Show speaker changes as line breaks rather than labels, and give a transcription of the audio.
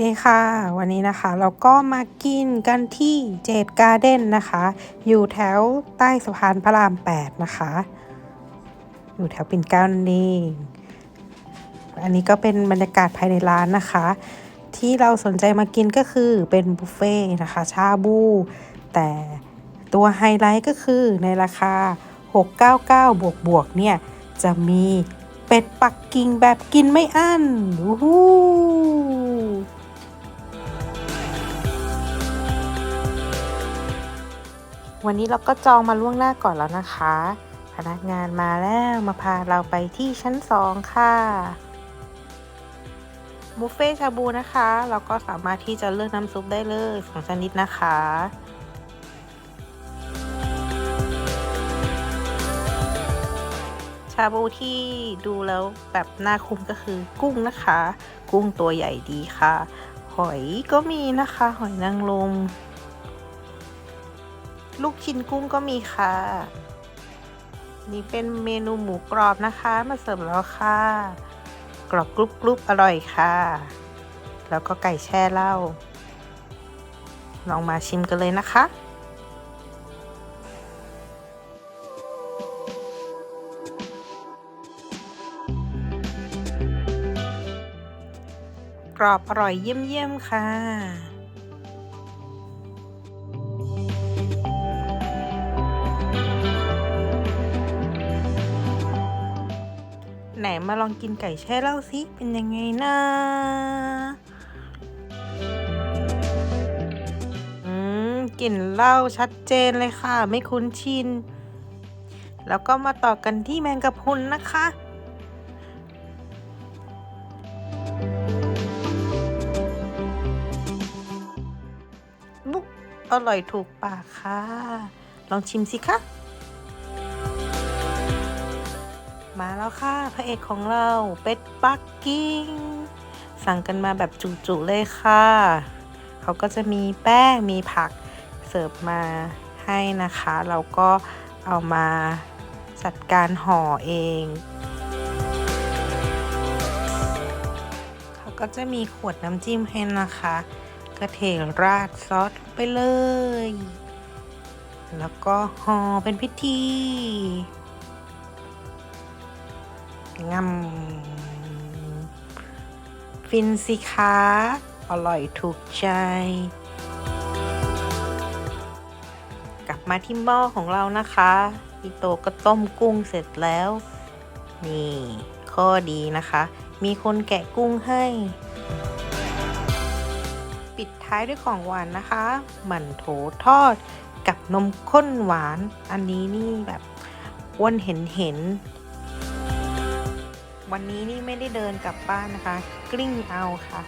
ดีค่ะ วันนี้นะคะเราก็มากินกันที่เจดการ์เด้นนะคะ อยู่แถวใต้สะพานพระราม 8 นะคะ อยู่แถวปิ่นเกล้านั่นเองอันนี้ก็เป็นบรรยากาศภายในร้านนะคะ ที่เราสนใจมากินก็คือเป็นบุฟเฟ่ต์นะคะ ชาบู แต่ตัวไฮไลท์ก็คือในราคา 699 บวกบวกเนี่ย จะมีเป็ดปักกิ่งแบบกินไม่อั้นอู้ วันนี้เราก็จองมาล่วงหน้าก่อนแล้วนะคะ พนักงานมาแล้วมาพาเราไปที่ชั้นสองค่ะบุฟเฟ่ชาบูนะคะ เราก็สามารถที่จะเลือกน้ำซุปได้เลยสองชนิดนะคะชาบูที่ดูแล้วแบบน่าคุ้มก็คือกุ้งนะคะ กุ้งตัวใหญ่ดีค่ะ หอยก็มีนะคะ หอยนางรม ลูกชิ้นกุ้งก็มีค่ะ นี่เป็นเมนูหมูกรอบนะคะ มาเสิร์ฟแล้วค่ะ กรอบกรุบกรุบอร่อยค่ะ แล้วก็ไก่แช่เหล้าลองมาชิมกันเลยนะคะกรอบอร่อยเยี่ยมๆค่ะ ไหนมาลองกินไก่แช่เหล้าสิเป็นยังไงนะอืมกลิ่นเหล้าชัดเจนเลยค่ะ ไม่คุ้นชิน แล้วก็มาต่อกันที่แมงกะพรุนนะคะบุ๊กอร่อยถูกปากค่ะ ลองชิมสิคะ มาแล้วค่ะ พระเอกของเราเป็ดปักกิ่งสั่งกันมาแบบจุๆเลยค่ะ เขาก็จะมีแป้งมีผักเสิร์ฟมาให้นะคะ เราก็เอามาจัดการห่อเอง เขาก็จะมีขวดน้ำจิ้มให้นะคะก็เทราดซอสไปเลย แล้วก็ห่อเป็นพิธี งำฟินสิคะอร่อยถูกใจ กลับมาที่หม้อของเรานะคะพี่โตก็ต้มกุ้งเสร็จแล้ว นี่ ข้อดีนะคะ มีคนแกะกุ้งให้ ปิดท้ายด้วยของหวานนะคะ หมั่นโถทอดกับนมข้นหวาน อันนี้นี่แบบอ้วนเห็นเห็น วันนี้นี่ไม่ได้เดินกลับบ้านนะคะ กลิ้งเอาค่ะ